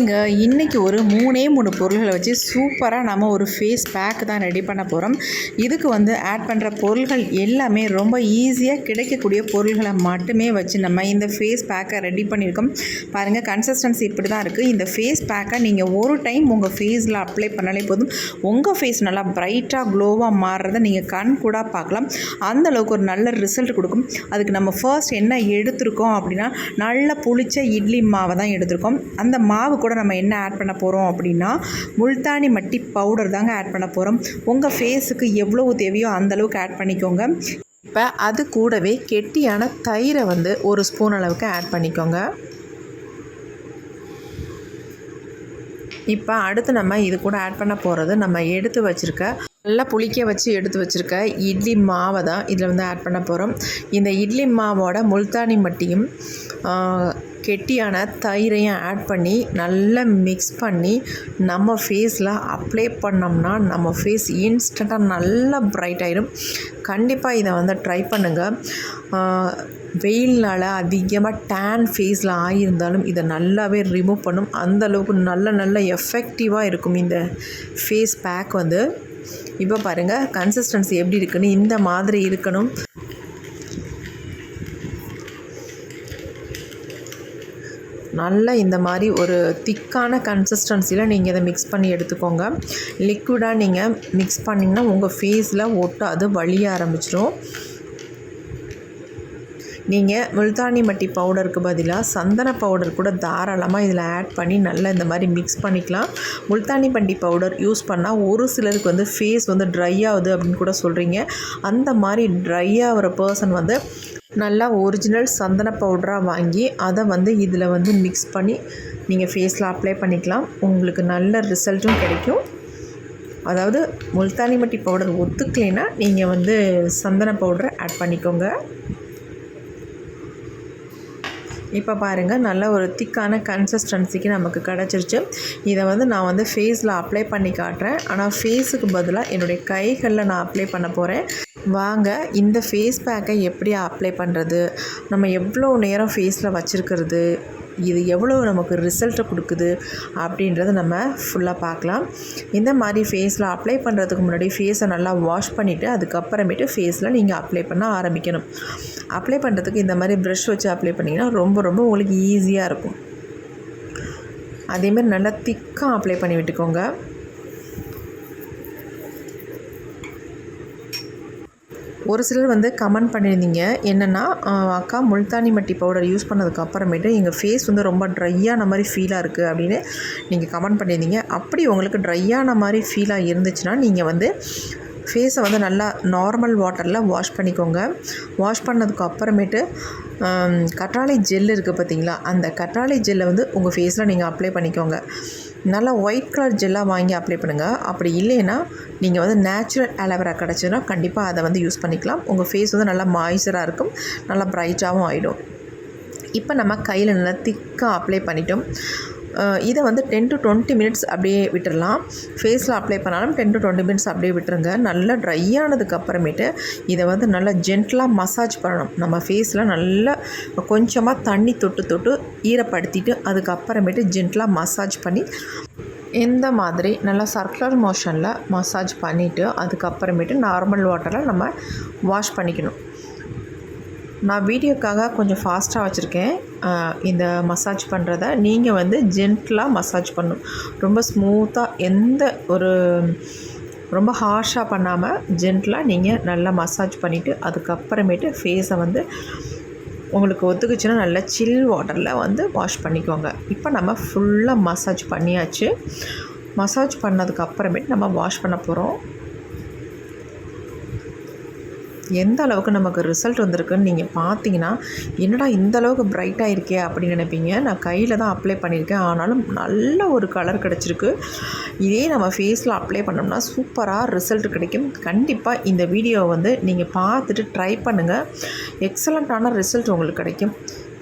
இங்கே இன்றைக்கி ஒரு மூணே மூணு பொருள்களை வச்சு சூப்பராக நம்ம ஒரு ஃபேஸ் பேக் தான் ரெடி பண்ண போகிறோம் இதுக்கு வந்து ஆட் பண்ணுற பொருள்கள் எல்லாமே ரொம்ப ஈஸியாக கிடைக்கக்கூடிய பொருள்களை மட்டுமே வச்சு நம்ம இந்த ஃபேஸ் பேக்கை ரெடி பண்ணியிருக்கோம். பாருங்கள் கன்சிஸ்டன்சி இப்படி தான் இருக்குது இந்த ஃபேஸ் பேக்கை நீங்கள் ஒரு டைம் உங்கள் ஃபேஸில் அப்ளை பண்ணாலே போதும். உங்கள் ஃபேஸ் நல்லா பிரைட்டாக க்ளோவாக மாறுறதை நீங்கள் கண் கூட பார்க்கலாம். அந்த அளவுக்கு ஒரு நல்ல ரிசல்ட் கொடுக்கும். அதுக்கு நம்ம ஃபர்ஸ்ட் என்ன எடுத்திருக்கோம் அப்படின்னா நல்ல புளிச்ச இட்லி மாவை தான் எடுத்திருக்கோம். அந்த மாவு கூட நம்ம என்ன ஆட் பண்ண போகிறோம் அப்படின்னா முல்தானி மட்டி பவுடர் தாங்க ஆட் பண்ண போகிறோம் உங்கள் ஃபேஸுக்கு எவ்வளவு தேவையோ அந்தளவுக்கு ஆட் பண்ணிக்கோங்க. இப்போ அது கூடவே கெட்டியான தயிரை வந்து ஒரு ஸ்பூன் அளவுக்கு ஆட் பண்ணிக்கோங்க. இப்போ அடுத்து நம்ம இது கூட ஆட் பண்ண போகிறது நம்ம எடுத்து வச்சுருக்க நல்லா புளிக்க வச்சு எடுத்து வச்சுருக்க இட்லி மாவை தான் இதில் வந்து ஆட் பண்ண போகிறோம் இந்த இட்லி மாவோட முல்தானி மட்டியும் கெட்டியான தயிரையும் ஆட் பண்ணி நல்லா மிக்ஸ் பண்ணி நம்ம ஃபேஸில் அப்ளை பண்ணோம்னா நம்ம ஃபேஸ் இன்ஸ்டண்ட்டாக நல்லா பிரைட் ஆகிடும் கண்டிப்பாக இதை வந்து ட்ரை பண்ணுங்கள் வெயில்னால் அதிகமாக டேன் ஃபேஸில் ஆகியிருந்தாலும் இதை நல்லாவே ரிமூவ் பண்ணும். அந்தளவுக்கு நல்ல நல்ல எஃபெக்டிவாக இருக்கும் இந்த ஃபேஸ் பேக் வந்து. இப்போ பாருங்கள் கன்சிஸ்டன்சி எப்படி இருக்குன்னு இந்த மாதிரி இருக்கணும். நல்லா இந்த மாதிரி ஒரு திக்கான கன்சிஸ்டன்சியில் நீங்கள் இதை மிக்ஸ் பண்ணி எடுத்துக்கோங்க. லிக்விடாக நீங்கள் மிக்ஸ் பண்ணிங்கன்னா உங்கள் ஃபேஸில் ஒட்டாது வழிய ஆரம்பிச்சிடும் நீங்கள் முல்தானி மட்டி பவுடருக்கு பதிலாக சந்தன பவுடர் கூட தாராளமாக இதில் ஆட் பண்ணி நல்லா இந்த மாதிரி மிக்ஸ் பண்ணிக்கலாம். முல்தானி பண்டி பவுடர் யூஸ் பண்ணால் ஒரு சிலருக்கு வந்து ஃபேஸ் வந்து ட்ரை ஆகுது அப்படின்னு கூட சொல்கிறீங்க அந்த மாதிரி ட்ரை ஆகிற பர்சன் வந்து நல்லா ஒரிஜினல் சந்தன பவுடராக வாங்கி அதை வந்து இதில் வந்து மிக்ஸ் பண்ணி நீங்கள் ஃபேஸில் அப்ளை பண்ணிக்கலாம். உங்களுக்கு நல்ல ரிசல்ட்டும் கிடைக்கும். அதாவது முல்தானி மட்டி பவுடர் ஒத்துக்கலைன்னா நீங்கள் வந்து சந்தன பவுடரை ஆட் பண்ணிக்கோங்க. இப்போ பாருங்கள் நல்ல ஒரு திக்கான கன்சிஸ்டன்சிக்கு நமக்கு கிடச்சிருச்சு. இதை வந்து நான் வந்து ஃபேஸில் அப்ளை பண்ணி காட்டுறேன். ஆனால் ஃபேஸுக்கு பதிலாக என்னுடைய கைகளில் நான் அப்ளை பண்ண போகிறேன் வாங்க இந்த ஃபேஸ் பேக்கை எப்படி அப்ளை பண்ணுறது நம்ம எவ்வளோ நேரம் ஃபேஸில் வச்சுருக்கிறது? இது எவ்வளோ நமக்கு ரிசல்ட்டை கொடுக்குது? அப்படின்றத நம்ம ஃபுல்லாக பார்க்கலாம். இந்த மாதிரி ஃபேஸில் அப்ளை பண்ணுறதுக்கு முன்னாடி ஃபேஸை நல்லா வாஷ் பண்ணிவிட்டு அதுக்கப்புறமேட்டு ஃபேஸில் நீங்கள் அப்ளை பண்ண ஆரம்பிக்கணும். அப்ளை பண்ணுறதுக்கு இந்த மாதிரி ப்ரஷ் வச்சு அப்ளை பண்ணிங்கன்னா ரொம்ப ரொம்ப உங்களுக்கு ஈஸியாக இருக்கும். அதேமாதிரி நல்லா திக்காக அப்ளை பண்ணி விட்டுக்கோங்க. ஒரு சிலர் வந்து கமெண்ட் பண்ணியிருந்தீங்க. என்னென்னா அக்கா முல்தானி மட்டி பவுடர் யூஸ் பண்ணதுக்கு அப்புறமேட்டு எங்கள் ஃபேஸ் வந்து ரொம்ப ட்ரையான மாதிரி ஃபீலாக இருக்குது அப்படின்னு நீங்கள் கமெண்ட் பண்ணியிருந்தீங்க. அப்படி உங்களுக்கு ட்ரையான மாதிரி ஃபீலாக இருந்துச்சுன்னா நீங்கள் வந்து ஃபேஸை வந்து நல்லா நார்மல் வாட்டரில் வாஷ் பண்ணிக்கோங்க. வாஷ் பண்ணதுக்கு அப்புறமேட்டு கற்றாழை ஜெல் இருக்குது பார்த்தீங்களா? அந்த கற்றாழை ஜெல்லை வந்து உங்கள் ஃபேஸில் நீங்கள் அப்ளை பண்ணிக்கோங்க. நல்லா ஒயிட் கலர் ஜெல்லாக வாங்கி அப்ளை பண்ணுங்கள் அப்படி இல்லைன்னா நீங்கள் வந்து நேச்சுரல் அலோவேரா கிடச்சதுன்னா கண்டிப்பாக அதை வந்து யூஸ் பண்ணிக்கலாம். உங்கள் ஃபேஸ் வந்து நல்லா மாய்ச்சராக இருக்கும். நல்லா ப்ரைட்டாகவும் ஆகிடும் இப்போ நம்ம கையில் நல்லா திக்காக அப்ளை பண்ணிட்டோம். இதை வந்து டென் டு டுவெண்ட்டி மினிட்ஸ் அப்படியே விட்டுடலாம் ஃபேஸில் அப்ளை பண்ணாலும் டென் டு டுவெண்ட்டி மினிட்ஸ் அப்படியே விட்டுருங்க. நல்லா ட்ரை ஆனதுக்கு அப்புறமேட்டு இதை வந்து நல்லா ஜென்டலாக மசாஜ் பண்ணணும். நம்ம ஃபேஸில் நல்லா கொஞ்சமாக தண்ணி தொட்டு தொட்டு ஈரப்படுத்திட்டு அதுக்கப்புறமேட்டு ஜென்டலாக மசாஜ் பண்ணி இந்த மாதிரி நல்லா சர்க்குலர் மோஷனில் மசாஜ் பண்ணிவிட்டு அதுக்கப்புறமேட்டு நார்மல் வாட்டரில் நம்ம வாஷ் பண்ணிக்கணும். நான் வீடியோக்காக கொஞ்சம் ஃபாஸ்ட்டாக வச்சுருக்கேன். இந்த மசாஜ் பண்ணுறத நீங்கள் வந்து ஜென்டலாக மசாஜ் பண்ணணும். ரொம்ப ஸ்மூத்தாக எந்த ஒரு ரொம்ப ஹார்ஷாக பண்ணாமல் ஜென்டலாக நீங்கள் நல்லா மசாஜ் பண்ணிவிட்டு அதுக்கப்புறமேட்டு ஃபேஸை வந்து உங்களுக்கு ஒத்துக்குச்சுன்னா நல்லா சில் வாட்டரில் வந்து வாஷ் பண்ணிக்கோங்க. இப்போ நம்ம ஃபுல்லாக மசாஜ் பண்ணியாச்சு. மசாஜ் பண்ணதுக்கு அப்புறமேட்டு நம்ம வாஷ் பண்ண போகிறோம் எந்த அளவுக்கு நமக்கு ரிசல்ட் வந்திருக்குன்னு நீங்கள் பார்த்தீங்கன்னா என்னடா இந்த அளவுக்கு பிரைட்டாக இருக்கே அப்படின்னு நினைப்பீங்க. நான் கையில் தான் அப்ளை பண்ணியிருக்கேன். ஆனாலும் நல்ல ஒரு கலர் கிடச்சிருக்கு. இதே நம்ம ஃபேஸில் அப்ளை பண்ணோம்னா சூப்பராக ரிசல்ட் கிடைக்கும். கண்டிப்பாக இந்த வீடியோவை வந்து நீங்கள் பார்த்துட்டு ட்ரை பண்ணுங்கள் எக்ஸலண்ட்டான ரிசல்ட் உங்களுக்கு கிடைக்கும்.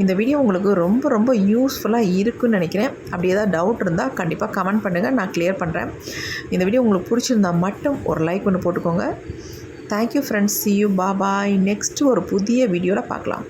இந்த வீடியோ உங்களுக்கு ரொம்ப ரொம்ப யூஸ்ஃபுல்லாக இருக்குன்னு நினைக்கிறேன். அப்படி ஏதாவது டவுட் இருந்தால் கண்டிப்பாக கமெண்ட் பண்ணுங்கள் நான் க்ளியர் பண்ணுறேன் இந்த வீடியோ உங்களுக்கு பிடிச்சிருந்தா மட்டும் ஒரு லைக் ஒன்று போட்டுக்கோங்க. Thank you friends see you bye bye next ஒரு புதிய வீடியோவில் பார்க்கலாம்.